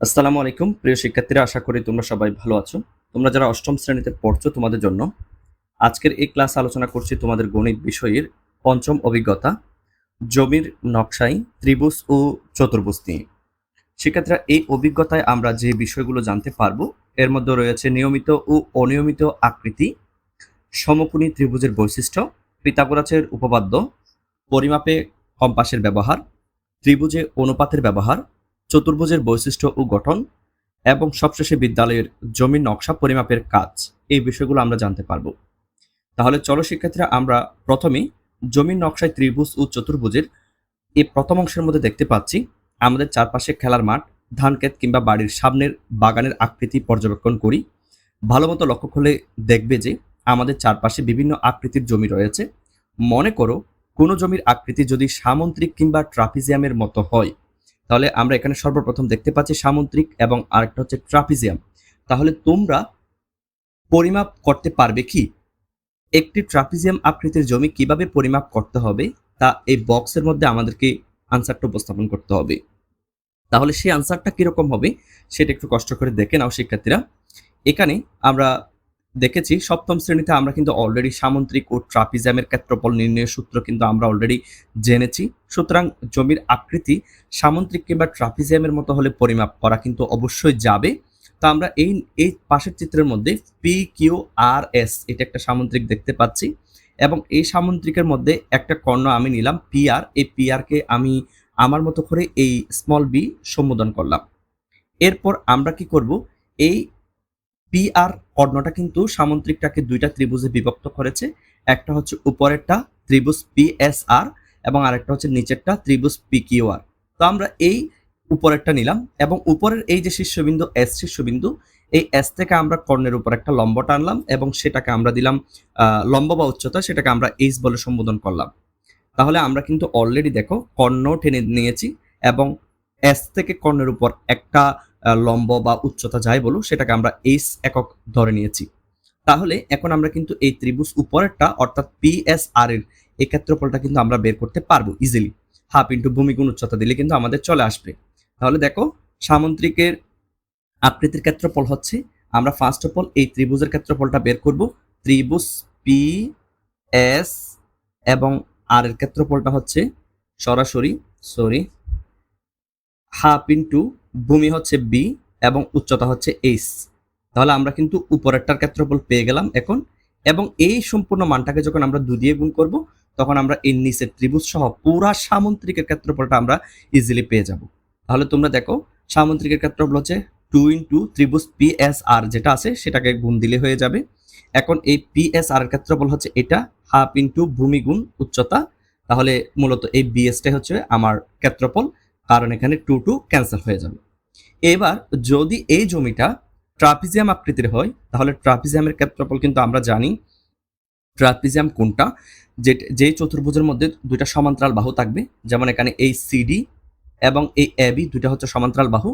আসসালামু আলাইকুম। প্রিয় শিক্ষার্থীরা, আশা করি তোমরা সবাই ভালো আছো। তোমরা যারা অষ্টম শ্রেণীতে পড়ছো তোমাদের জন্য আজকের এই ক্লাস আলোচনা করছি তোমাদের গণিত বিষয়ের পঞ্চম অভিজ্ঞতা, জমির নকশাই ত্রিভুজ ও চতুর্ভুজ নিয়ে। শিক্ষার্থীরা, এই অভিজ্ঞতায় আমরা যে বিষয়গুলো জানতে পারব, এর মধ্যে রয়েছে নিয়মিত ও অনিয়মিত আকৃতি, সমকোণী ত্রিভুজের বৈশিষ্ট্য পিতাগোরাসের উপপাদ্য, পরিমাপে কম্পাসের ব্যবহার, ত্রিভুজে অনুপাতের ব্যবহার চতুর্ভুজের বৈশিষ্ট্য ও গঠন এবং সবশেষে বিদ্যালয়ের জমির নকশা পরিমাপের কাজ এই বিষয়গুলো আমরা জানতে পারব। তাহলে চলো শিক্ষার্থীরা, আমরা প্রথমেই জমির নকশায় ত্রিভুজ ও চতুর্ভুজের এই প্রথম অংশের মধ্যে দেখতে পাচ্ছি, আমাদের চারপাশে খেলার মাঠ ধানক্ষেত কিংবা বাড়ির সামনের বাগানের আকৃতি পর্যবেক্ষণ করি। ভালো মতো লক্ষ্য করলে দেখবে যে আমাদের চারপাশে বিভিন্ন আকৃতির জমি রয়েছে। মনে করো কোনো জমির আকৃতি যদি সামন্ত্রিক কিংবা ট্রাপিজিয়ামের মতো হয় তাহলে আমরা এখানে সর্বপ্রথম দেখতে পাচ্ছি সামুদ্রিক এবং আরেকটা হচ্ছে ট্রাপিজিয়াম। তাহলে তোমরা পরিমাপ করতে পারবে কি? একটি ট্রাপিজিয়াম আকৃতির জমি কীভাবে পরিমাপ করতে হবে? তা এই বক্সের মধ্যে আমাদেরকে আনসারটা উপস্থাপন করতে হবে। তাহলে সেই আনসারটা কীরকম হবে? সেটা একটু কষ্ট করে দেখে নাও শিক্ষার্থীরা। এখানে আমরা দেখেছি, সপ্তম শ্রেণীতে আমরা কিন্তু অলরেডি সামন্ত্রিক ও ট্রাপিজিয়ামের ক্ষেত্রফল নির্ণয়ের সূত্র কিন্তু আমরা অলরেডি জেনেছি। সুতরাং জমির আকৃতি সামন্ত্রিক কিংবা ট্রাপিজিয়ামের মতো হলে পরিমাপ করা কিন্তু অবশ্যই যাবে। তো আমরা এই এই পাশের চিত্রের মধ্যে পি কিউ আর এস এটা একটা সামুদ্রিক দেখতে পাচ্ছি এবং এই সামুদ্রিকের মধ্যে একটা কর্ণ আমি নিলাম পি আর এই পি কে আমি আমার মতো করে এই স্মল বি সম্বোধন করলাম। এরপর আমরা কি করব? এই পি আর কর্ণটা কিন্তু সামুদ্রিকটাকে দুইটা ত্রিভুজে বিভক্ত করেছে। একটা হচ্ছে উপরেরটা ত্রিভুজ পি এস আর এবং আরেকটা হচ্ছে নিচেরটা ত্রিভুজ পি কিউ আর তো আমরা এই উপরেরটা নিলাম এবং উপরের এই যে শীর্ষবিন্দু এস শীর্ষবিন্দু, এই এস থেকে আমরা কর্ণের উপর একটা লম্ব টানলাম এবং সেটাকে আমরা দিলাম লম্ব বা উচ্চতা সেটাকে আমরা এইচ বলে সম্বোধন করলাম। তাহলে আমরা কিন্তু অলরেডি দেখো কর্ণ টেনে নিয়েছি এবং এস থেকে কর্ণের উপর একটা লম্ব বা উচ্চতা যাই বলো সেটাকে আমরা এইচ একক ধরে নিয়েছি। তাহলে এখন আমরা কিন্তু এই ত্রিভুজ উপরেরটা, অর্থাৎ পি এস আর এর এই কিন্তু আমরা বের করতে পারব ইজিলি হাফ ইন্টু ভূমিগুণ উচ্চতা দিলে কিন্তু আমাদের চলে আসবে। তাহলে দেখো, সামুদ্রিকের আকৃতির ক্ষেত্রফল হচ্ছে, আমরা ফার্স্ট অফ অল এই ত্রিভুজের ক্ষেত্রফলটা বের করব। ত্রিভুজ পি এস এবং আর এর ক্ষেত্রফলটা হচ্ছে সরাসরি সরি হাফ ইন্টু ভূমি হচ্ছে বি এবং উচ্চতা হচ্ছে এইচ তাহলে আমরা কিন্তু উপরেরটার ক্ষেত্রফল পেয়ে গেলাম এখন। এবং এই সম্পূর্ণ মানটাকে যখন আমরা দু দিয়ে গুণ করব, তখন আমরা এই নিচের ত্রিভুজ সহ পুরা সামুদ্রিকের ক্ষেত্রফলটা আমরা ইজিলি পেয়ে যাব। তাহলে তোমরা দেখো সামুদ্রিকের ক্ষেত্রফল হচ্ছে টু ইন্টু ত্রিভুজ পি এস আর যেটা আছে, সেটাকে গুণ দিলে হয়ে যাবে। এখন এই পি এস আর এর ক্ষেত্রফল হচ্ছে এটা হাফ ইন্টু ভূমি গুণ উচ্চতা। তাহলে মূলত এই বিএসটাই হচ্ছে আমার ক্ষেত্রফল। কারণ এখানে টু টু ক্যান্সেল হয়ে যাবে। এবার যদি এই জমিটা ট্রাপিজিয়াম আকৃতির হয়, তাহলে ট্রাপিজিয়ামের ক্ষেত্রফল কিন্তু আমরা জানি ট্রাপিজিয়াম কোনটা যে যেই চতুর্ভুজের মধ্যে দুইটা সমান্তরাল বাহু থাকবে, যেমন এখানে এই সিডি এবং এই এ বি দুইটা হচ্ছে সমান্তরাল বাহু।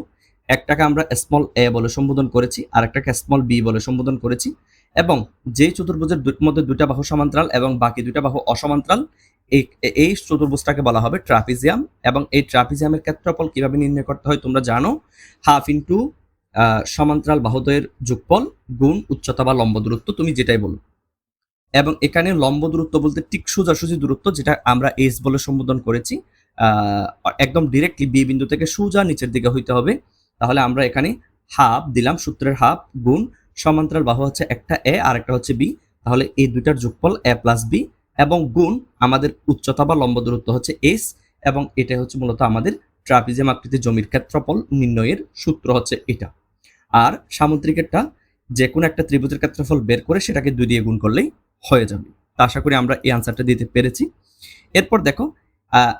একটাকে আমরা স্মল এ বলে সম্বোধন করেছি আর একটাকে স্মল বি বলে সম্বোধন করেছি। এবং যে চতুর্ভুজের মধ্যে দুইটা বাহু সমান্তরাল এবং বাকি দুইটা বাহু অসমান্তরাল, এই এই চতুর্ভুজটাকে বলা হবে ট্রাপিজিয়াম এবং এই ট্রাপিজিয়ামের ক্ষেত্রফল কীভাবে নির্ণয় করতে হয় তোমরা জানো? হাফ ইন্টু সমান্তরাল বাহুদ্বয়ের যোগফল গুণ উচ্চতা বা লম্ব দূরত্ব, তুমি যেটাই বলো। এবং এখানে লম্ব দূরত্ব বলতে ঠিক সোজাসুজি দূরত্ব যেটা আমরা এস বলে সম্বোধন করেছি একদম ডিরেক্টলি বি বিন্দু থেকে সোজা নিচের দিকে হইতে হবে। তাহলে আমরা এখানে হাফ দিলাম, সূত্রের হাফ গুণ সমান্তরাল বাহু হচ্ছে একটা এ আর একটা হচ্ছে বি তাহলে এই দুইটার যোগফল এ প্লাস বি এবং গুণ আমাদের উচ্চতা বা লম্ব দূরত্ব হচ্ছে এস এবং এটা হচ্ছে মূলত আমাদের ট্রাপিজিয়াম আকৃতির জমির ক্ষেত্রফল নির্ণয়ের সূত্র হচ্ছে এটা। আর সামুদ্রিকেরটা যে কোনো একটা ত্রিভুজের ক্ষেত্রফল বের করে সেটাকে দুই দিয়ে গুণ করলেই হয়ে যাবে। তা আশা করি আমরা এই আনসারটা দিতে পেরেছি। এরপর দেখো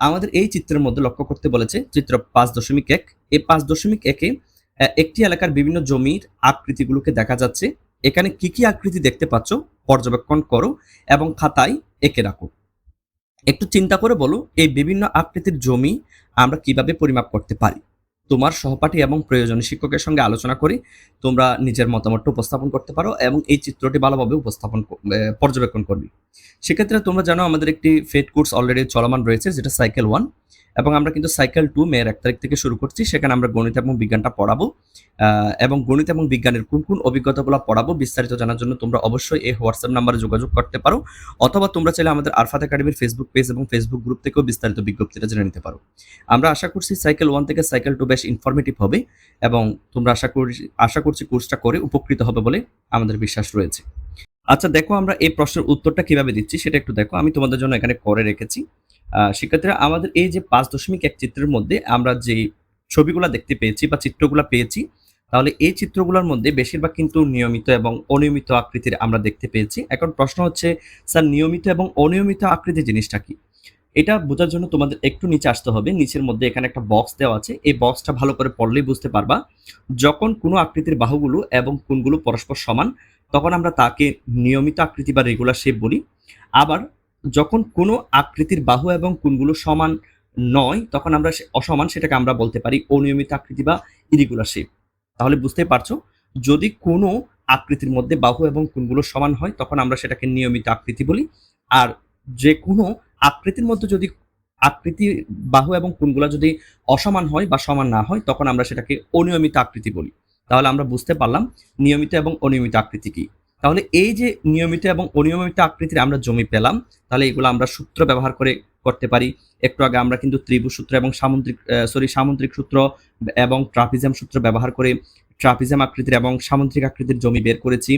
আমাদের এই চিত্রের মধ্যে লক্ষ্য করতে বলেছে চিত্র পাঁচ দশমিক এক। এই পাঁচ দশমিক একে একটি এলাকার বিভিন্ন জমির আকৃতিগুলোকে দেখা যাচ্ছে। এখানে কি কি আকৃতি দেখতে পাচ্ছ? পর্যবেক্ষণ করো এবং খাতায় এঁকে রাখো। একটু চিন্তা করে বলো, এই বিভিন্ন আকৃতির জমি আমরা কীভাবে পরিমাপ করতে পারি? তোমার সহপাঠী এবং প্রয়োজনীয় শিক্ষকের সঙ্গে আলোচনা করে তোমরা নিজের মতামতটা উপস্থাপন করতে পারো এবং এই চিত্রটি ভালোভাবে উপস্থাপন পর্যবেক্ষণ করবে। সেক্ষেত্রে তোমরা জানো আমাদের একটি ফেড কোর্স অলরেডি চলমান রয়েছে, যেটা সাইকেল ওয়ান এবং আমরা কিন্তু সাইকেল টু মেয়ের এক তারিখ থেকে শুরু করছি, সেখানে আমরা গণিত এবং বিজ্ঞানটা পড়াবো। এবং গণিত এবং বিজ্ঞানের কোন কোন অভিজ্ঞতাগুলো পড়াবো বিস্তারিত জানার জন্য তোমরা অবশ্যই এই হোয়াটসঅ্যাপ নাম্বারে যোগাযোগ করতে পারো, অথবা তোমরা চাইলে আমাদের আরফাত একাডেমির ফেসবুক পেজ এবং ফেসবুক গ্রুপ থেকেও বিস্তারিত বিজ্ঞপ্তিটা জেনে নিতে পারো। আমরা আশা করছি সাইকেল ওয়ান থেকে সাইকেল টু বেশ ইনফরমেটিভ হবে, এবং তোমরা আশা করছি আশা করছি কোর্সটা করে উপকৃত হবে বলে আমাদের বিশ্বাস রয়েছে। আচ্ছা দেখো আমরা এই প্রশ্নের উত্তরটা কীভাবে দিচ্ছি সেটা একটু দেখো, আমি তোমাদের জন্য এখানে করে রেখেছি। শিক্ষার্থীরা, আমাদের এই যে পাঁচ দশমিক এক চিত্রের মধ্যে আমরা যে ছবিগুলো দেখতে পেয়েছি বা চিত্রগুলো পেয়েছি, তাহলে এই চিত্রগুলোর মধ্যে বেশিরভাগ কিন্তু নিয়মিত এবং অনিয়মিত আকৃতির আমরা দেখতে পেয়েছি। এখন প্রশ্ন হচ্ছে, স্যার, নিয়মিত এবং অনিয়মিত আকৃতি জিনিসটা কি? এটা বোঝার জন্য তোমাদের একটু নিচে আসতে হবে। নিচের মধ্যে এখানে একটা বক্স দেওয়া আছে। এই বক্সটা ভালো করে পড়লেই বুঝতে পারবা, যখন কোনো আকৃতির বাহুগুলো এবং কোনগুলো পরস্পর সমান, তখন আমরা তাকে নিয়মিত আকৃতি বা রেগুলার শেপ বলি। আবার যখন কোনো আকৃতির বাহু এবং কোণগুলো সমান নয়, তখন আমরা অসমান সেটাকে আমরা বলতে পারি অনিয়মিত আকৃতি বা ইরেগুলার শেপ তাহলে বুঝতেই পারছ? যদি কোনো আকৃতির মধ্যে বাহু এবং কোণগুলো সমান হয়, তখন আমরা সেটাকে নিয়মিত আকৃতি বলি। আর যে কোনো আকৃতির মধ্যে যদি আকৃতি, বাহু এবং কোণগুলো যদি অসমান হয় বা সমান না হয়, তখন আমরা সেটাকে অনিয়মিত আকৃতি বলি। তাহলে আমরা বুঝতে পারলাম নিয়মিত এবং অনিয়মিত আকৃতি কি। তাহলে এই যে নিয়মিত এবং অনিয়মিত আকৃতির আমরা জমি পেলাম, তাহলে এগুলো আমরা সূত্র ব্যবহার করে করতে পারি। একটু আগে আমরা কিন্তু ত্রিভুজ সূত্র এবং সামুদ্রিক সরি সামুদ্রিক সূত্র এবং ট্রাপিজম সূত্র ব্যবহার করে ট্রাপিজম আকৃতির এবং সামুদ্রিক আকৃতির জমি বের করেছি।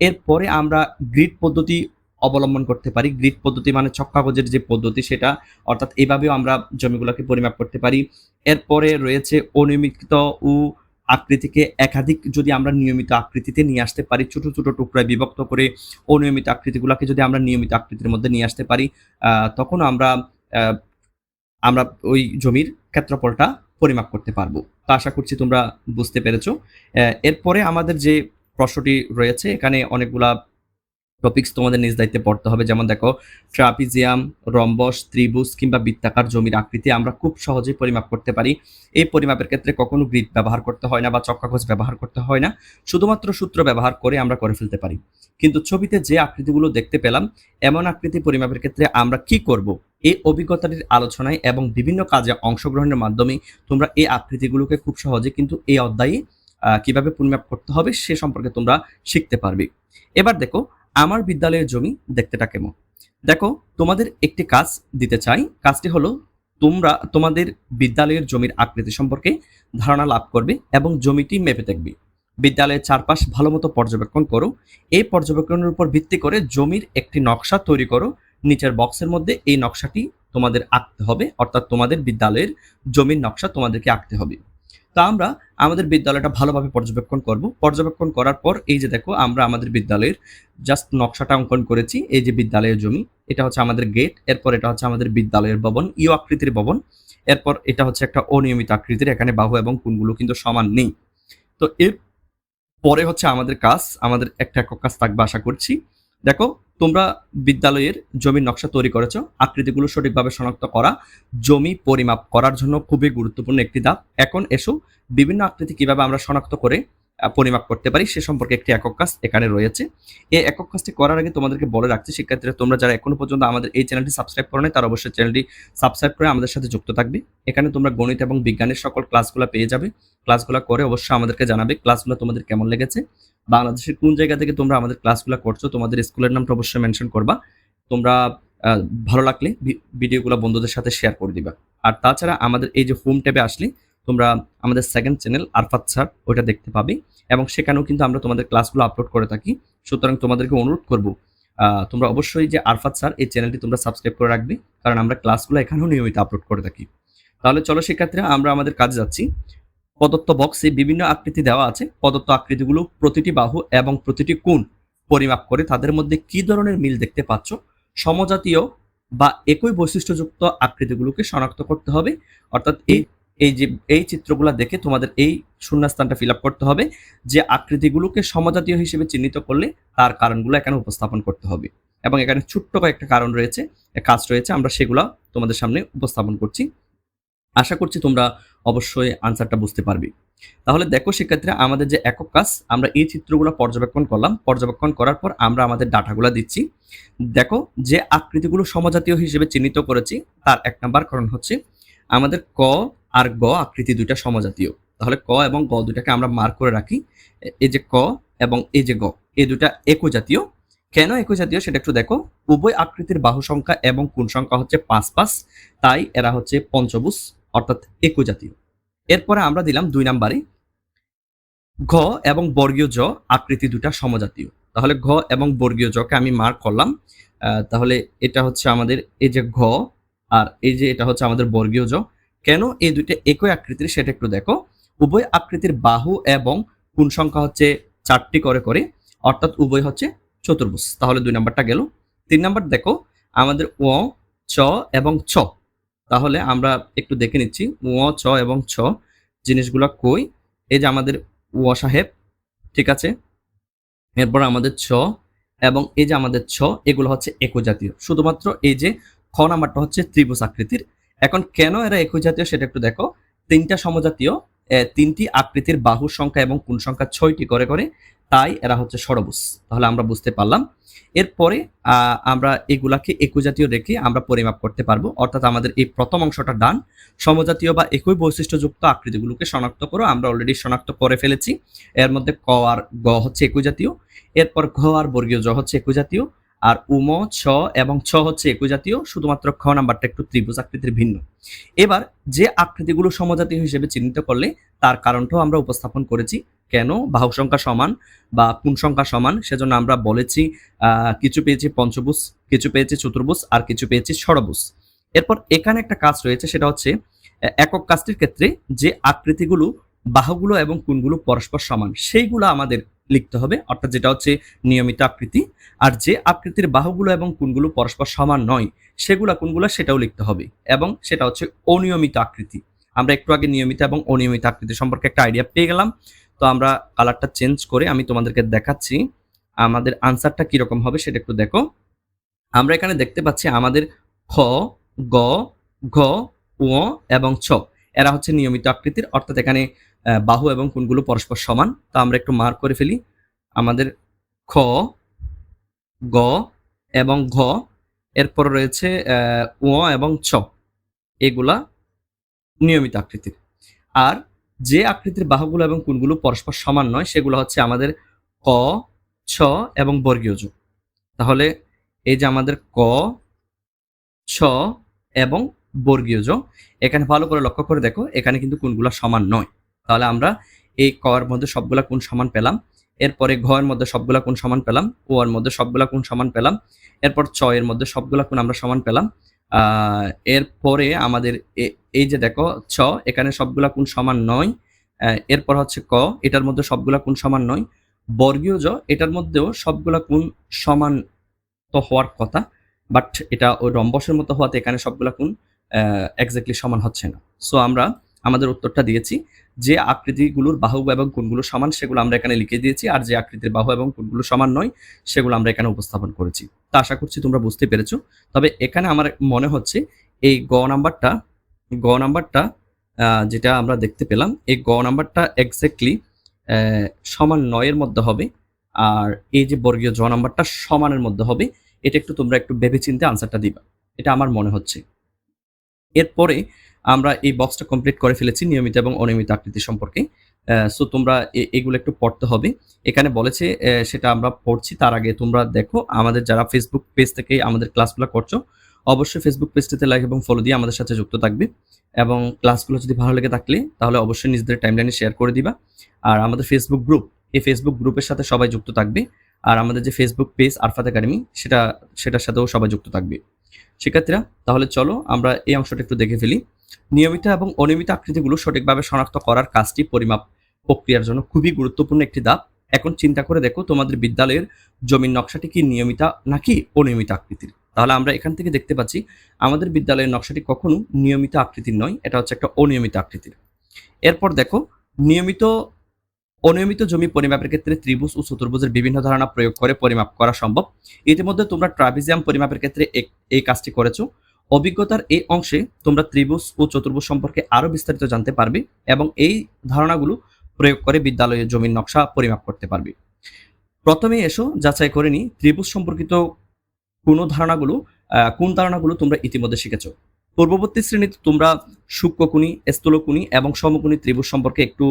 এরপরে আমরা গ্রিড পদ্ধতি অবলম্বন করতে পারি। গ্রিড পদ্ধতি মানে ছক্কাগজের যে পদ্ধতি সেটা, অর্থাৎ এইভাবেও আমরা জমিগুলোকে পরিমাপ করতে পারি। এরপরে রয়েছে অনিয়মিত ও আকৃতিকে একাধিক যদি আমরা নিয়মিত আকৃতিতে নিয়ে আসতে পারি, ছোট ছোট টুকরায় বিভক্ত করে অনিয়মিত আকৃতিগুলোকে যদি আমরা নিয়মিত আকৃতির মধ্যে নিয়ে আসতে পারি তখন আমরা আমরা ওই জমির ক্ষেত্রফলটা পরিমাপ করতে পারব। তা আশা করছি তোমরা বুঝতে পেরেছ। এরপরে আমাদের যে প্রশ্নটি রয়েছে, এখানে অনেকগুলা টপিকস তোমাদের নিজ দায়িত্বে পড়তে হবে। যেমন দেখো, ট্রাপিজিয়াম, রম্বস, ত্রিভুজ কিংবা বৃত্তাকার জমির আকৃতি আমরা খুব সহজেই পরিমাপ করতে পারি। এই পরিমাপের ক্ষেত্রে কখনো গ্রিড ব্যবহার করতে হয় না বা চক্রাকোষ ব্যবহার করতে হয় না। শুধুমাত্র সূত্র ব্যবহার করে আমরা করে ফেলতে পারি। কিন্তু ছবিতে যে আকৃতিগুলো দেখতে পেলাম, এমন আকৃতি পরিমাপের ক্ষেত্রে আমরা কি করব? এই অভিজ্ঞতাটির আলোচনায় এবং বিভিন্ন কাজে অংশগ্রহণের মাধ্যমে তোমরা এই আকৃতিগুলোকে খুব সহজে কিন্তু এই অধ্যায়ে কীভাবে পরিমাপ করতে হবে সে সম্পর্কে তোমরা শিখতে পারবে। এবার দেখো আমার বিদ্যালয়ের জমি দেখতেটা কেমন? দেখো, তোমাদের একটি কাজ দিতে চাই। কাজটি হলো, তোমরা তোমাদের বিদ্যালয়ের জমির আকৃতি সম্পর্কে ধারণা লাভ করবে এবং জমিটি মেপে দেখবে। বিদ্যালয়ের চারপাশ ভালো মতো পর্যবেক্ষণ করো। এই পর্যবেক্ষণের উপর ভিত্তি করে জমির একটি নকশা তৈরি করো। নিচের বক্সের মধ্যে এই নকশাটি তোমাদের আঁকতে হবে, অর্থাৎ তোমাদের বিদ্যালয়ের জমির নকশা তোমাদেরকে আঁকতে হবে। তা আমরা আমাদের বিদ্যালয়টা ভালোভাবে পর্যবেক্ষণ করব। পর্যবেক্ষণ করার পর এই যে দেখো, আমরা আমাদের বিদ্যালয়ের জাস্ট নকশাটা অঙ্কন করেছি। এই যে বিদ্যালয়ের জমি, এটা হচ্ছে আমাদের গেট এরপর এটা হচ্ছে আমাদের বিদ্যালয়ের ভবন, ইউ আকৃতির ভবন। এরপর এটা হচ্ছে একটা অনিয়মিত আকৃতির, এখানে বাহু এবং কোণগুলো কিন্তু সমান নেই। তো এর পরে হচ্ছে আমাদের কাজ, আমাদের একটা একক কাজ থাকবে আশা করছি। দেখো, তোমরা বিদ্যালয়ের জমির নকশা তৈরি করেছ, আকৃতিগুলো সঠিকভাবে শনাক্ত করা, জমি পরিমাপ করার জন্য খুবই গুরুত্বপূর্ণ একটি ধাপ। এখন এসো, বিভিন্ন আকৃতি কীভাবে আমরা শনাক্ত করে পরিমাপ করতে পারি, সে সম্পর্কে একটি একক কাজ এখানে রয়েছে। এই একক কাজটি করার আগে তোমাদেরকে বলে রাখছি শিক্ষার্থীরা তোমরা যারা এখনও পর্যন্ত আমাদের এই চ্যানেলটি সাবস্ক্রাইব করো তারা অবশ্যই চ্যানেলটি সাবস্ক্রাইব করে আমাদের সাথে যুক্ত থাকবে। এখানে তোমরা গণিত এবং বিজ্ঞানের সকল ক্লাসগুলো পেয়ে যাবে। ক্লাসগুলো করে অবশ্যই আমাদেরকে জানাবে ক্লাসগুলো তোমাদের কেমন লেগেছে। বাংলাদেশের কোন জায়গা থেকে তোমরা আমাদের ক্লাসগুলো করছ, তোমাদের স্কুলের নামটা অবশ্যই মেনশন করবা। তোমরা ভালো লাগলে ভিডিওগুলো বন্ধুদের সাথে শেয়ার করে দিবা। আর তাছাড়া আমাদের এই যে হোম ট্যাবে আসলে তোমরা আমাদের সেকেন্ড চ্যানেল আরফাত স্যার ওইটা দেখতে পাবে। এবং সেখানেও কিন্তু আমরা তোমাদের ক্লাসগুলো আপলোড করে থাকি। সুতরাং তোমাদেরকে অনুরোধ করব তোমরা অবশ্যই যে আরফাত স্যার এই চ্যানেলটি তোমরা সাবস্ক্রাইব করে রাখবে। কারণ আমরা ক্লাসগুলো এখানেও নিয়মিত আপলোড করে থাকি। তাহলে চলো শিক্ষার্থীরা আমরা আমাদের কাজে যাচ্ছি। প্রদত্ত বক্সে বিভিন্ন আকৃতি দেওয়া আছে। প্রদত্ত আকৃতিগুলো প্রতিটি বাহু এবং প্রতিটি কোণ পরিমাপ করে তাদের মধ্যে কি ধরনের মিল দেখতে পাচ্ছ, সমজাতীয় বা একই বৈশিষ্ট্যযুক্ত আকৃতিগুলোকে শনাক্ত করতে হবে। অর্থাৎ এই এই যে, এই চিত্রগুলো দেখে তোমাদের এই শূন্যস্থানটা ফিল আপ করতে হবে, যে আকৃতিগুলোকে সমজাতীয় হিসেবে চিহ্নিত করলে তার কারণগুলো এখানে উপস্থাপন করতে হবে। এবং এখানে ছোট্ট কয়েকটা কারণ রয়েছে, কাজ রয়েছে, আমরা সেগুলো তোমাদের সামনে উপস্থাপন করছি। আশা করছি তোমরা অবশ্যই আনসারটা বুঝতে পারবে। তাহলে দেখো সেক্ষেত্রে আমাদের যে একক কাজ, আমরা এই চিত্রগুলো পর্যবেক্ষণ করলাম। পর্যবেক্ষণ করার পর আমরা আমাদের ডাটাগুলো দিচ্ছি। দেখো যে আকৃতিগুলো সমজাতীয় হিসেবে চিহ্নিত করেছি, তার এক নাম্বার কারণ হচ্ছে আমাদের ক আর গ আকৃতি দুইটা সমজাতীয়। তাহলে ক এবং গ দুটাকে আমরা মার্ক করে রাখি। এই যে ক এবং এই যে গ, এই দুটা একই জাতীয় কেন একই জাতীয় সেটা একটু দেখো। উভয় আকৃতির বাহু সংখ্যা এবং কোন সংখ্যা হচ্ছে পাঁচ পাঁচ, তাই এরা হচ্ছে পঞ্চভুজ। অর্থাৎ একই জাতীয়। এরপরে আমরা দিলাম দুই নাম্বারে ঘ এবং বর্গীয় জ আকৃতি দুটা সমজাতীয়। তাহলে ঘ এবং বর্গীয় জকে আমি মার্ক করলাম। তাহলে এটা হচ্ছে আমাদের এই যে ঘ আর এই যে এটা হচ্ছে আমাদের বর্গীয় জ। কেন এই দুইটা একই আকৃতির সেটা একটু দেখো। উভয় আকৃতির বাহু এবং কোণ সংখ্যা হচ্ছে চারটি করে করে, অর্থাৎ উভয় হচ্ছে চতুর্ভুজ। তাহলে দুই নাম্বারটা গেল। তিন নাম্বার দেখো, আমাদের ও চ এবং ছ তাহলে আমরা একটু দেখে নিচ্ছি ও ছ এবং ছ জিনিসগুলো কই? এই যে আমাদের ও সাহেব, ঠিক আছে? এরপর আমাদের ছ এবং এই যে আমাদের ছ, এগুলো হচ্ছে একই জাতীয়। শুধুমাত্র এই যে খ নাম্বারটা হচ্ছে ত্রিভুজ আকৃতির। এখন কেন এরা একই জাতীয় সেটা একটু দেখো। তিনটা সমজাতীয় তিনটি আকৃতির বাহু সংখ্যা এবং কোণ সংখ্যা ছয়টি করে করে, তাই এরা হচ্ছে ষড়ভুজ। তাহলে আমরা বুঝতে পারলাম। এরপরে আমরা এগুলাকে একই জাতীয় রেখে আমরা পরিমাপ করতে পারব। অর্থাৎ আমাদের এই প্রথম অংশটা ডান। সমজাতীয় বা একই বৈশিষ্ট্যযুক্ত আকৃতিগুলোকে শনাক্ত করো। আমরা অলরেডি শনাক্ত করে ফেলেছি। এর মধ্যে ক আর গ হচ্ছে একই জাতীয়। এরপর ঘ আর বর্গীয় জ হচ্ছে একই জাতীয়। আর উম, ছ এবং ছ হচ্ছে একই জাতীয়, শুধুমাত্র খ নাম্বারটা একটু ত্রিভুজ আকৃতির ভিন্ন। এবার যে আকৃতিগুলো সমজাতীয় হিসেবে চিহ্নিত করলে, তার কারণটাও আমরা উপস্থাপন করেছি। কেন? বাহু সংখ্যা সমান বা কোণ সংখ্যা সমান, সেজন্য আমরা বলেছি কিছু পেয়েছি পঞ্চভুজ, কিছু পেয়েছি চতুর্ভুজ, আর কিছু পেয়েছি ষড়ভুজ। এরপর এখানে একটা কাজ রয়েছে, সেটা হচ্ছে একক কাজটির ক্ষেত্রে যে আকৃতিগুলো, বাহুগুলো এবং কোণগুলো পরস্পর সমান, সেইগুলো আমাদের লিখতে হবে, অর্থাৎ যেটা হচ্ছে নিয়মিত আকৃতি। আর যে আকৃতির বাহুগুলো এবং কোণগুলো পরস্পর সমান নয়, সেগুলা কোনগুলো সেটাও লিখতে হবে এবং সেটা হচ্ছে অনিয়মিত আকৃতি। আমরা একটু আগে নিয়মিত এবং অনিয়মিত আকৃতি সম্পর্কে একটা আইডিয়া পেয়ে গেলাম। তো আমরা কালারটা চেঞ্জ করে আমি তোমাদেরকে দেখাচ্ছি। আমাদের আনসারটা কীরকম হবে সেটা একটু দেখো। আমরা এখানে দেখতে পাচ্ছি আমাদের খ, গ, ঘ উ এবং ছ। এরা হচ্ছে নিয়মিত আকৃতির, অর্থাৎ এখানে বাহু এবং কোনগুলো পরস্পর সমান। তো আমরা একটু মার্ক করে ফেলি। আমাদের খ, গ এবং ঘ, এরপর রয়েছে উ এবং ছ এগুলা নিয়মিত আকৃতির। আর যে আকৃতির বাহুগুলো এবং কোনগুলো পরস্পর সমান নয়, সেগুলো হচ্ছে আমাদের ক, ছ এবং বর্গীয় যোগ। তাহলে এই যে আমাদের ক, ছ এবং বর্গীয় যোগ, এখানে ভালো করে লক্ষ্য করে দেখো, এখানে কিন্তু কোনগুলো সমান নয়। তাহলে আমরা এই ক এর মধ্যে সবগুলা কোণ সমান পেলাম, এরপরে ঘ এর মধ্যে সবগুলা কোন সমান পেলাম ও এর মধ্যে সবগুলা কোন সমান পেলাম, এরপর চ এর মধ্যে সবগুলা কোন আমরা সমান পেলাম এরপরে আমাদের এই যে দেখো ছ, এখানে সবগুলা কোন সমান নয় এরপর হচ্ছে ক, এটার মধ্যে সবগুলা কোন সমান নয়, বর্গীয় জ, এটার মধ্যেও সবগুলা কোন সমান তো হওয়ার কথা, বাট এটা ওই রম্বসের মতো হওয়াতে এখানে সবগুলা কোণ এক্স্যাক্টলি সমান হচ্ছে না। সো আমরা আমাদের উত্তরটা দিয়েছি। যে আকৃতিগুলোর বাহু এবং কোনগুলো সমান, সেগুলো আমরা এখানে লিখে দিয়েছি। আর যে আকৃতির বাহু এবং কোনগুলো সমান নয়, সেগুলো আমরা এখানে উপস্থাপন করেছি। তা আশা করছি তোমরা বুঝতে পেরেছ। তবে এখানে আমার মনে হচ্ছে এই গ নাম্বারটা গ নাম্বারটা যেটা আমরা দেখতে পেলাম, এই গ নাম্বারটা এক্স্যাক্টলি সমান নয়ের মধ্যে হবে। আর এই যে বর্গীয় জ নাম্বারটা সমানের মধ্যে হবে, এটা একটু তোমরা একটু ভেবেচিন্তে আনসারটা দিবা। এটা আমার মনে হচ্ছে। এরপরে আমরা এই বক্সটা কমপ্লিট করে ফেলেছি নিয়মিত এবং অনিয়মিত আকৃতি সম্পর্কে। সো তোমরা এগুলো একটু পড়তে হবে। এখানে বলেছে সেটা আমরা পড়ছি, তার আগে তোমরা দেখো, আমাদের যারা ফেসবুক পেজ থেকে আমাদের ক্লাসগুলো করছ, অবশ্যই ফেসবুক পেজটিতে লাইক এবং ফলো দিয়ে আমাদের সাথে যুক্ত থাকবে। এবং ক্লাসগুলো যদি ভালো লেগে থাকলে, তাহলে অবশ্যই নিজেদের টাইমলাইনে শেয়ার করে দিবা। আর আমাদের ফেসবুক গ্রুপ এই ফেসবুক গ্রুপের সাথে সবাই যুক্ত থাকবে। আর আমাদের যে ফেসবুক পেজ আরফাত একাডেমি সেটা, সেটার সাথেও সবাই যুক্ত থাকবে। শিক্ষার্থীরা, তাহলে চলো আমরা এই অংশটা একটু দেখে ফেলি। নিয়মিত এবং অনিয়মিত আকৃতিগুলো সঠিকভাবে শনাক্ত করার কাজটি পরিমাপ প্রক্রিয়ার জন্য খুবই গুরুত্বপূর্ণ একটি ধাপ। এখন চিন্তা করে দেখো তোমাদের বিদ্যালয়ের জমির নকশাটি কি নিয়মিত নাকি অনিয়মিত আকৃতির? তাহলে আমরা এখান থেকে দেখতে পাচ্ছি, আমাদের বিদ্যালয়ের নকশাটি কখনো নিয়মিত আকৃতির নয়, এটা হচ্ছে একটা অনিয়মিত আকৃতির। এরপর দেখো, নিয়মিত, অনিয়মিত জমি পরিমাপের ক্ষেত্রে ত্রিভুজ ও চতুর্ভুজের বিভিন্ন ধারণা প্রয়োগ করে পরিমাপ করা সম্ভব। ইতিমধ্যে তোমরা ট্রাভিজিয়াম পরিমাপের ক্ষেত্রে এই কাজটি করেছ। অভিজ্ঞতার এই অংশে তোমরা ত্রিভুজ ও চতুর্ভুজ সম্পর্কে আরও বিস্তারিত জানতে পারবে এবং এই ধারণাগুলো প্রয়োগ করে বিদ্যালয়ে জমির নকশা পরিমাপ করতে পারবে। প্রথমে এসো, যাচাই করে নি ত্রিভুজ সম্পর্কিত কোন ধারণাগুলো কোন ধারণাগুলো তোমরা ইতিমধ্যে শিখেছো। পূর্ববর্তী শ্রেণীতে তোমরা সূক্ষ্মকুণি, স্থূলকুণি এবং সমকুণি ত্রিভুজ সম্পর্কে একটু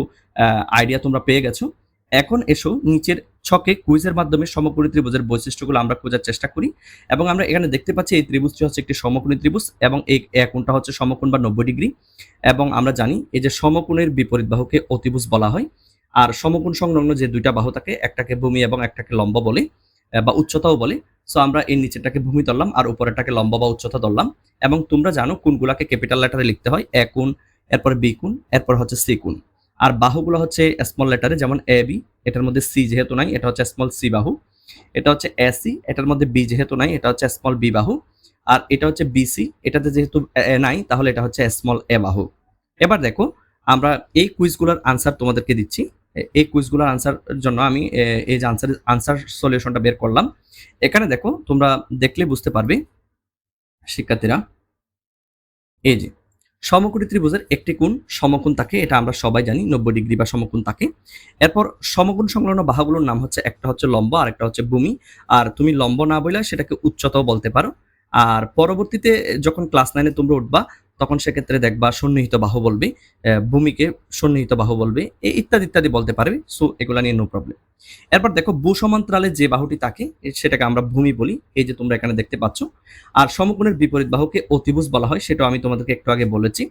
আইডিয়া তোমরা পেয়ে গেছো। এখন এসো নিচের ছকে কুইজের মাধ্যমে সমকোণী ত্রিভুজের বৈশিষ্ট্যগুলো আমরা খোঁজার চেষ্টা করি এবং আমরা এখানে দেখতে পাচ্ছি এই ত্রিভুজটি হচ্ছে একটি সমকোণী ত্রিভুজ এবং এই কোণটা হচ্ছে সমকোণ বা নব্বই ডিগ্রি এবং আমরা জানি এই যে সমকোণের বিপরীত বাহুকে অতিভুজ বলা হয়। আর সমকোণ সংলগ্ন যে দুইটা বাহু থাকে, একটাকে ভূমি এবং একটাকে লম্ব বলে বা উচ্চতাও বলে। সো আমরা এই নিচেরটাকে ভূমি ধরলাম আর উপরেরটাকে লম্ব বা উচ্চতা ধরলাম এবং তোমরা জানো কোনগুলাকে ক্যাপিটাল লেটারে লিখতে হয়, এ কোণ, এরপর বি কোণ, এরপর হচ্ছে সি কোণ। আর বাহুগুলো হচ্ছে স্মল লেটারে যেমন এ বি এটার মধ্যে সি যেহেতু নাই, এটা হচ্ছে স্মল সি বাহু। এটা হচ্ছে এসি এটার মধ্যে বি যেহেতু নাই, এটা হচ্ছে স্মল বি বাহু। আর এটা হচ্ছে বিসি এটাতে যেহেতু এ নাই, তাহলে এটা হচ্ছে স্মল এ বাহু। এবার দেখো, আমরা এই কুইজগুলোর আনসার তোমাদেরকে দিচ্ছি। এই কুইজগুলোর আনসার জন্য আমি এই যে আনসার আনসার সলিউশনটা বের করলাম। এখানে দেখো, তোমরা দেখলে বুঝতে পারবে, শিক্ষার্থীরা। এই যে সমকোণী ত্রিভুজের একটি কোণ সমকোণ থাকে এটা আমরা সবাই জানি, নব্বই ডিগ্রি বা সমকোণ থাকে এরপর সমকোণ সংলগ্ন বাহাগুলোর নাম হচ্ছে, একটা হচ্ছে লম্ব আর একটা হচ্ছে ভূমি। আর তুমি লম্ব না বললে সেটাকে উচ্চতাও বলতে পারো। আর পরবর্তীতে যখন ক্লাস নাইনে তোমরা উঠবা তখন সেক্ষেত্রে দেখবা সন্নিহিত বাহু বলবে ভূমিকে সন্নিহিত বাহু বলবে এই ইত্যাদি ইত্যাদি বলতে পারবে, সো এগুলা নিয়ে নো প্রবলেম এরপর দেখো ভূ সমান্তরালে যে বাহুটি থাকে সেটাকে আমরা ভূমি বলি, এই যে তোমরা এখানে দেখতে পাচ্ছ। আর সমকোণের বিপরীত বাহুকে অতিভুজ বলা হয়, সেটাও আমি তোমাদেরকে একটু আগে বলেছি।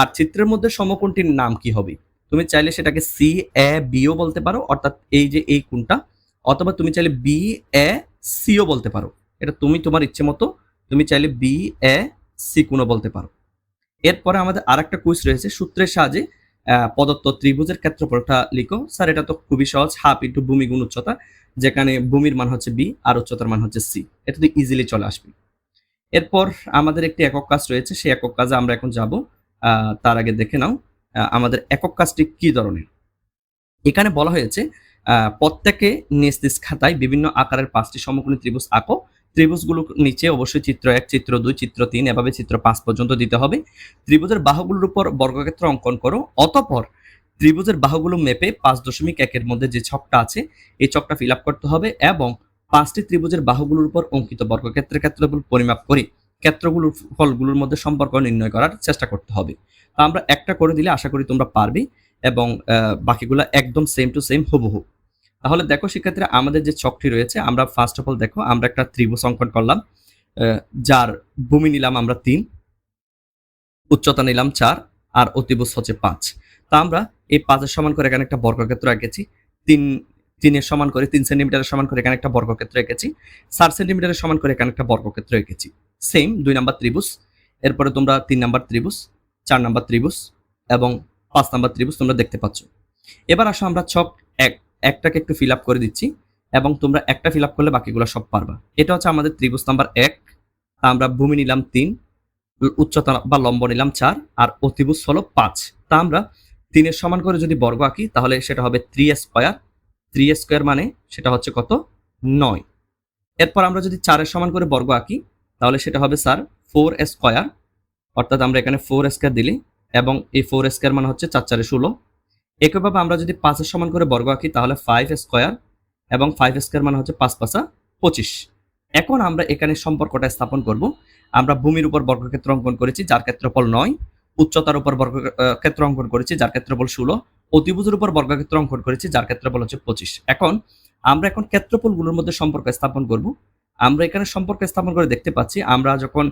আর চিত্রের মধ্যে সমকোণটির নাম কি হবে? তুমি চাইলে সেটাকে সি এ বিও বলতে পারো, অর্থাৎ এই যে এই কোণটা, অথবা তুমি চাইলে বি এ সিও বলতে পারো। এটা তুমি তোমার ইচ্ছে মতো, তুমি চাইলে বি এ সি কোণও বলতে পারো। এরপরে আমাদের আরেকটা কুইজ রয়েছে, সূত্রের সাহায্যে প্রদত্ত ত্রিভুজের ক্ষেত্রফলটা লিখো। স্যার, এটা তো খুবই সহজ, হাফ ইন্টু ভূমি গুণ উচ্চতা, যেখানে ভূমির মান হচ্ছে বি আর উচ্চতার মান হচ্ছে সি এটা তো ইজিলি চলে আসবে। এরপর আমাদের একটি একক কাজ রয়েছে, সেই একক কাজে আমরা এখন যাব। তার আগে দেখে নাও আমাদের একক কাজটি কি ধরনের? এখানে বলা হয়েছে প্রত্যেকে নিজ নিজ খাতায় বিভিন্ন আকারের পাঁচটি সমকোণী ত্রিভুজ আঁকো ত্রিভুজগুলো নিচে অবশ্যই চিত্র এক, চিত্র দুই, চিত্র তিন, এভাবে চিত্র পাঁচ পর্যন্ত দিতে হবে। ত্রিভুজের বাহুগুলোর উপর বর্গক্ষেত্র অঙ্কন করো, অতঃপর ত্রিভুজের বাহুগুলো মেপে পাঁচ দশমিক একের মধ্যে যে ছকটা আছে, এই ছকটা ফিল আপ করতে হবে এবং পাঁচটি ত্রিভুজের বাহুগুলোর উপর অঙ্কিত বর্গক্ষেত্রের ক্ষেত্রফল পরিমাপ করে ক্ষেত্রগুলোর ফলগুলোর মধ্যে সম্পর্ক নির্ণয় করার চেষ্টা করতে হবে। তো আমরা একটা করে দিলে আশা করি তোমরা পারবে এবং বাকিগুলো একদম সেম টু সেম হুবহু। তাহলে দেখো শিক্ষার্থীরা আমাদের যে ছকটি রয়েছে, আমরা ফার্স্ট অফ অল দেখো, আমরা একটা ত্রিভুজ অঙ্কন করলাম যার ভূমি নিলাম আমরা তিন, উচ্চতা নিলাম চার, আর অতিভুজ হচ্ছে পাঁচ। তা আমরা এই পাঁচের সমান করে এখানে একটা বর্গক্ষেত্র এঁকেছি, তিন, তিনের সমান করে, তিন সেন্টিমিটারের সমান করে এখানে একটা বর্গক্ষেত্র এঁকেছি, চার সেন্টিমিটারের সমান করে এখানে একটা বর্গক্ষেত্র এঁকেছি। সেম দুই নাম্বার ত্রিভুজ, এরপরে তোমরা তিন নাম্বার ত্রিভুজ, চার নাম্বার ত্রিভুজ, এবং পাঁচ নাম্বার ত্রিভুজ তোমরা দেখতে পাচ্ছ। এবার আসো আমরা ছক এক একটাকে একটু ফিল আপ করে দিচ্ছি এবং তোমরা একটা ফিল আপ করলে বাকিগুলো সব পারবা। এটা হচ্ছে আমাদের ত্রিভুজ নাম্বার এক, আমরা ভূমি নিলাম তিন, উচ্চতা বা লম্ব নিলাম চার, আর অতিভুজ হলো পাঁচ। তা আমরা তিনের সমান করে যদি বর্গ আঁকি, তাহলে সেটা হবে থ্রি স্কোয়ার থ্রি স্কোয়ার মানে সেটা হচ্ছে কত? নয়। এরপর আমরা যদি চারের সমান করে বর্গ আঁকি, তাহলে সেটা হবে স্যার ফোর স্কোয়ার অর্থাৎ আমরা এখানে ফোর স্কোয়ার দিলি এবং এই ফোর স্কোয়ার মানে হচ্ছে চার চারে ষোলো। একইভাবে আমরা যদি পাঁচের সমান করে বর্গ আঁকি, তাহলে ফাইভ স্কোয়ার এবং ফাইভ স্কোয়ার মানে হচ্ছে পাঁচ পাঁচা পঁচিশ। এখন আমরা এখানে সম্পর্কটা স্থাপন করব। আমরা ভূমির উপর বর্গক্ষেত্র অঙ্কন করেছি, যার ক্ষেত্রফল নয়। উচ্চতার উপর বর্গ ক্ষেত্র অঙ্কন করেছি, যার ক্ষেত্রফল ষোলো। অতিভুজের উপর বর্গক্ষেত্র অঙ্কন করেছি, যার ক্ষেত্রফল হচ্ছে পঁচিশ। এখন আমরা এখন ক্ষেত্রফলগুলোর মধ্যে সম্পর্ক স্থাপন করব। আমরা এখানে সম্পর্ক স্থাপন করে দেখতে পাচ্ছি, আমরা যখন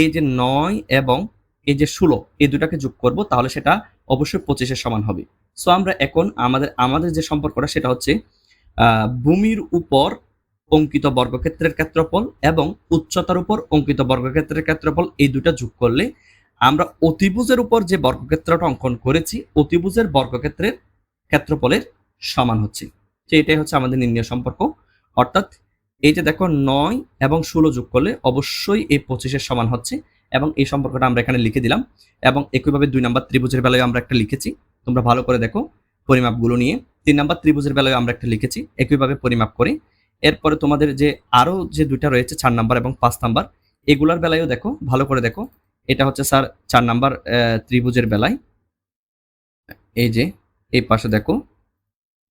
এই যে নয় এবং এই যে ষোলো, এই দুটাকে যোগ করব, তাহলে সেটা অবশ্যই পঁচিশের সমান হবে। সো আমরা এখন আমাদের আমাদের যে সম্পর্কটা, সেটা হচ্ছে ভূমির উপর অঙ্কিত বর্গক্ষেত্রের ক্ষেত্রফল এবং উচ্চতার উপর অঙ্কিত বর্গক্ষেত্রের ক্ষেত্রফল, এই দুটা যোগ করলে আমরা অতিভুজের উপর যে বর্গক্ষেত্রটা অঙ্কন করেছি, অতিভুজের বর্গক্ষেত্রের ক্ষেত্রফলের সমান হচ্ছে। তো এটাই হচ্ছে আমাদের নির্ণয় সম্পর্ক। অর্থাৎ এই যে দেখো, নয় এবং ষোলো যোগ করলে অবশ্যই এই পঁচিশের সমান হচ্ছে। এবং এই সম্পর্কটা আমরা এখানে লিখে দিলাম এবং একইভাবে দুই নাম্বার ত্রিভুজের বেলায় আমরা একটা লিখেছি। তোমরা ভালো করে দেখো পরিমাপগুলো নিয়ে। তিন নম্বর ত্রিভুজের বেলায় আমরা একটা লিখেছি, একইভাবে পরিমাপ করে। এরপরে তোমাদের যে আরও যে দুইটা রয়েছে, চার নাম্বার এবং পাঁচ নাম্বার, এগুলার বেলায়ও দেখো, ভালো করে দেখো। এটা হচ্ছে স্যার চার নাম্বার ত্রিভুজের বেলায় এই যে, এই পাশে দেখো,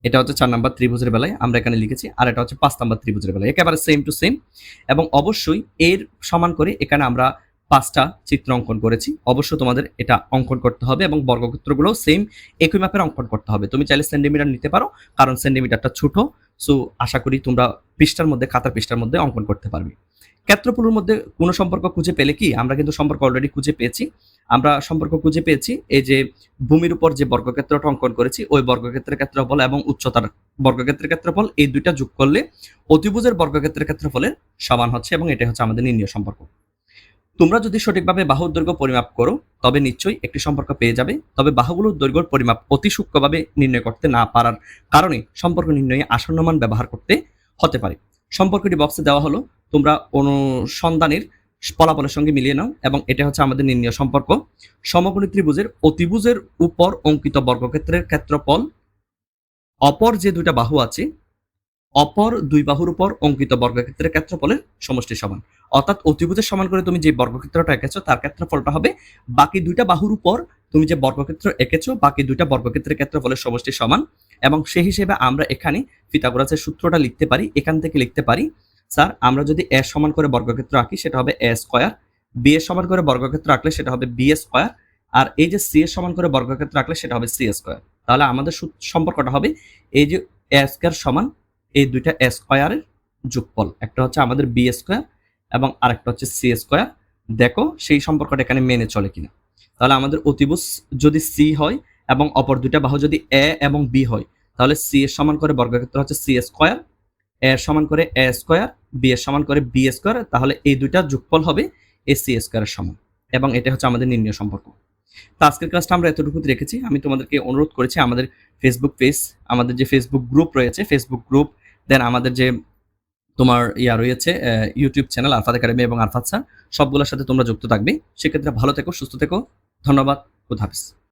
এটা হচ্ছে চার নাম্বার ত্রিভুজের বেলায় আমরা এখানে লিখেছি। আর এটা হচ্ছে পাঁচ নাম্বার ত্রিভুজের বেলায় একেবারে সেম টু সেম এবং অবশ্যই এর সমান করে এখানে আমরা পাঁচটা চিত্র অঙ্কন করেছি। অবশ্য তোমাদের এটা অঙ্কন করতে হবে এবং বর্গক্ষেত্রগুলো সেম একই মাপের অঙ্কন করতে হবে। তুমি চাইলে সেন্টিমিটার নিতে পারো, কারণ সেন্টিমিটারটা ছোট। সো আশা করি তোমরা পৃষ্ঠার মধ্যে, খাতার পৃষ্ঠার মধ্যে অঙ্কন করতে পারবে। ক্ষেত্রফলের মধ্যে কোনো সম্পর্ক খুঁজে পেলে কি? আমরা কিন্তু সম্পর্ক অলরেডি খুঁজে পেয়েছি। আমরা সম্পর্ক খুঁজে পেয়েছি এই যে ভূমির উপর যে বর্গক্ষেত্রটা অঙ্কন করেছি, ওই বর্গক্ষেত্রের ক্ষেত্রফল এবং উচ্চতার বর্গক্ষেত্রের ক্ষেত্রফল, এই দুইটা যোগ করলে অতিভুজের বর্গক্ষেত্রের ক্ষেত্রফলের সমান হচ্ছে এবং এটা হচ্ছে আমাদের নির্ণয় সম্পর্ক। তোমরা যদি সঠিকভাবে বাহুর দৈর্ঘ্য পরিমাপ করো, তবে নিশ্চয়ই একটি সম্পর্ক পেয়ে যাবে। তবে বাহুগুলোর দৈর্ঘ্যর পরিমাপ অতি সূক্ষ্মভাবে নির্ণয় করতে না পারার কারণে সম্পর্ক নির্ণয়ে আসন্ন মান ব্যবহার করতে হতে পারে। সম্পর্কটি বক্সে দেওয়া হলো। তোমরা অনুসন্ধানের ফলাফলের সঙ্গে মিলিয়ে নাও এবং এটা হচ্ছে আমাদের নির্ণয় সম্পর্ক। সমকোণী ত্রিভুজের অতিভুজের উপর অঙ্কিত বর্গক্ষেত্রের ক্ষেত্রফল, অপর যে দুইটা বাহু আছে, অপর দুই বাহুর উপর অঙ্কিত বর্গক্ষেত্রের ক্ষেত্রফলের সমষ্টি সমান। অর্থাৎ অতিভুজের সমান করে তুমি যে বর্গক্ষেত্রটা এঁকেছো, তার ক্ষেত্রফলটা হবে বাকি দুইটা বাহুর উপর তুমি যে বর্গক্ষেত্র এঁকেছো, বাকি দুইটা বর্গক্ষেত্রের ক্ষেত্রফলের সমষ্টি সমান এবং সেই হিসেবে আমরা এখানে ফিতাগোরাসের সূত্রটা লিখতে পারি, এখান থেকে লিখতে পারি, স্যার, আমরা যদি এ সমান করে বর্গক্ষেত্র আঁকি, সেটা হবে এ স্কোয়ার, বি এর সমান করে বর্গক্ষেত্র আঁকলে সেটা হবে বি স্কোয়ার, আর এই যে সি এর সমান করে বর্গক্ষেত্র আঁকলে সেটা হবে সি এ স্কোয়ার। তাহলে আমাদের সম্পর্কটা হবে এই যে এ স্কোয়ার সমান এই দুইটা এ স্কোয়ারের যোগফল, একটা হচ্ছে আমাদের বি স্কোয়ার এবং আরেকটা হচ্ছে সি স্কোয়ার দেখো সেই সম্পর্কটা এখানে মেনে চলে কিনা। তাহলে আমাদের অতিভুজ যদি সি হয় এবং অপর দুইটা বাহু যদি এ এবং বি হয়, তাহলে সি এর সমান করে বর্গক্ষেত্র হচ্ছে সি স্কোয়ার এ এর সমান করে এ স্কোয়ার বি এর সমান করে বি স্কোয়ার তাহলে এই দুইটা যোগফল হবে এ সি স্কোয়ারের সমান। এবং এটা হচ্ছে আমাদের নির্ণয় সম্পর্ক। তো আজকের ক্লাসটা আমরা এতটুকু রেখেছি। আমি তোমাদেরকে অনুরোধ করেছি আমাদের ফেসবুক পেজ আমাদের যে ফেসবুক গ্রুপ রয়েছে ফেসবুক গ্রুপ দেন আমাদের যে তোমার ইয়া রয়েছে ইউটিউব চ্যানেল আরফাত একাডেমি এবং আরফাত স্যার সবগুলোর সাথে তোমরা যুক্ত থাকবে। সেক্ষেত্রে ভালো থেকো, সুস্থ থেকো। ধন্যবাদ। খুদ হাফিজ।